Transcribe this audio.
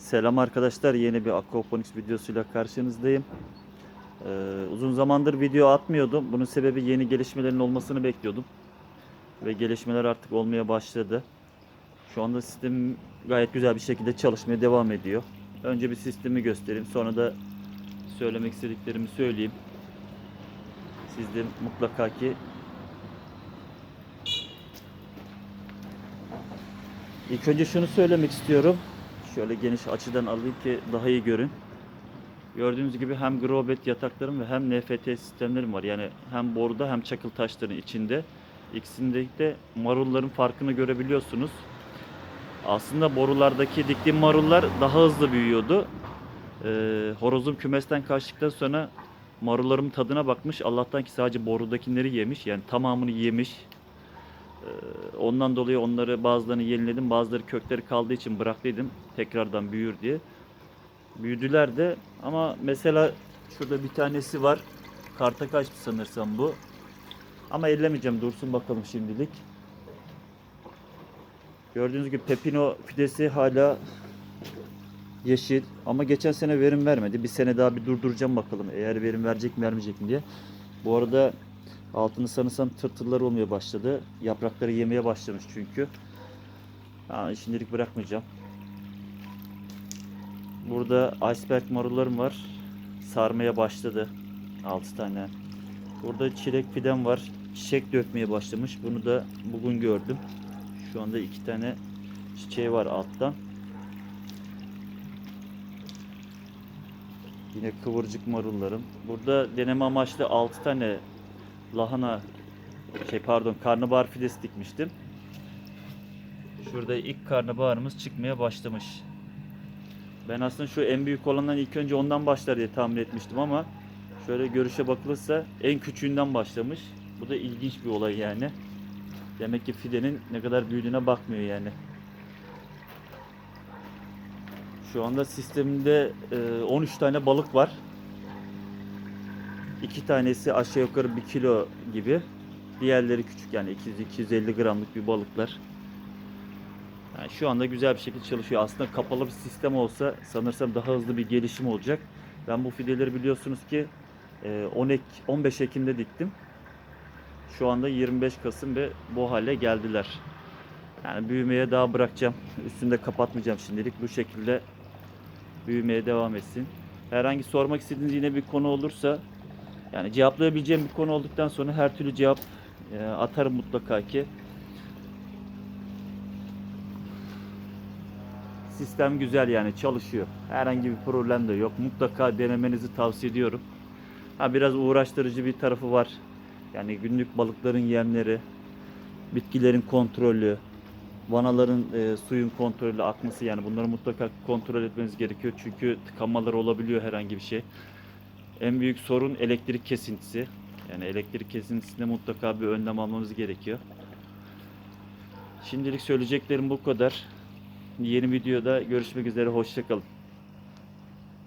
Selam arkadaşlar. Yeni bir aquaponics videosuyla karşınızdayım. Ee, uzun zamandır video atmıyordum. Bunun sebebi yeni gelişmelerin olmasını bekliyordum. Ve gelişmeler artık olmaya başladı. Şu anda sistem gayet güzel bir şekilde çalışmaya devam ediyor. Önce bir sistemi göstereyim. Sonra da söylemek istediklerimi söyleyeyim. Siz de mutlaka ki İlk önce şunu söylemek istiyorum. Şöyle geniş açıdan alayım ki daha iyi görün. Gördüğünüz gibi hem grobet yataklarım ve hem NFT sistemlerim var. Yani hem boruda hem çakıl taşların içinde. İkisinde de marulların farkını görebiliyorsunuz. Aslında borulardaki diktiğim marullar daha hızlı büyüyordu. Ee, horozum kümesten kaçtıktan sonra marullarımın tadına bakmış. Allah'tan ki sadece borudakileri yemiş. Yani tamamını yemiş. Ee, Ondan dolayı onları bazılarını yeniledim. Bazıları kökleri kaldığı için bıraktıydım. Tekrardan büyür diye. Büyüdüler de ama mesela şurada bir tanesi var. Karta kaçtı sanırsam bu. Ama ellemeyeceğim. Dursun bakalım şimdilik. Gördüğünüz gibi pepino fidesi hala yeşil ama geçen sene verim vermedi. Bir sene daha bir durduracağım bakalım eğer verim verecek mi vermeyecek mi diye. Bu arada altını sanırsam tırtıllar olmaya başladı. Yaprakları yemeye başlamış çünkü. Ha, şimdilik bırakmayacağım. Burada iceberg marullarım var. Sarmaya başladı. 6 tane. Burada çilek fidem var. Çiçek dökmeye başlamış. Bunu da bugün gördüm. Şu anda iki tane çiçeği var alttan. Yine kıvırcık marullarım. Burada deneme amaçlı 6 tane lahana şey pardon karnabahar fidesi dikmiştim. Şurada ilk karnabaharımız çıkmaya başlamış. Ben aslında şu en büyük olandan ilk önce ondan başlar diye tahmin etmiştim ama şöyle görüşe bakılırsa en küçüğünden başlamış. Bu da ilginç bir olay yani. Demek ki fidenin ne kadar büyüdüğüne bakmıyor yani. Şu anda sistemimde e, 13 tane balık var. İki tanesi aşağı yukarı 1 kilo gibi. Diğerleri küçük yani 200-250 gramlık bir balıklar. Yani şu anda güzel bir şekilde çalışıyor. Aslında kapalı bir sistem olsa sanırsam daha hızlı bir gelişim olacak. Ben bu fideleri biliyorsunuz ki e, 10 Ek, 15 Ekim'de diktim. Şu anda 25 Kasım ve bu hale geldiler. Yani büyümeye daha bırakacağım. Üstünde kapatmayacağım şimdilik. Bu şekilde büyümeye devam etsin. Herhangi sormak istediğiniz yine bir konu olursa yani cevaplayabileceğim bir konu olduktan sonra her türlü cevap e, atarım mutlaka ki. Sistem güzel yani çalışıyor. Herhangi bir problem de yok. Mutlaka denemenizi tavsiye ediyorum. Ha biraz uğraştırıcı bir tarafı var. Yani günlük balıkların yemleri, bitkilerin kontrolü, vanaların e, suyun kontrolü, akması yani bunları mutlaka kontrol etmeniz gerekiyor. Çünkü tıkanmalar olabiliyor herhangi bir şey. En büyük sorun elektrik kesintisi. Yani elektrik kesintisinde mutlaka bir önlem almamız gerekiyor. Şimdilik söyleyeceklerim bu kadar. Yeni videoda görüşmek üzere. Hoşçakalın.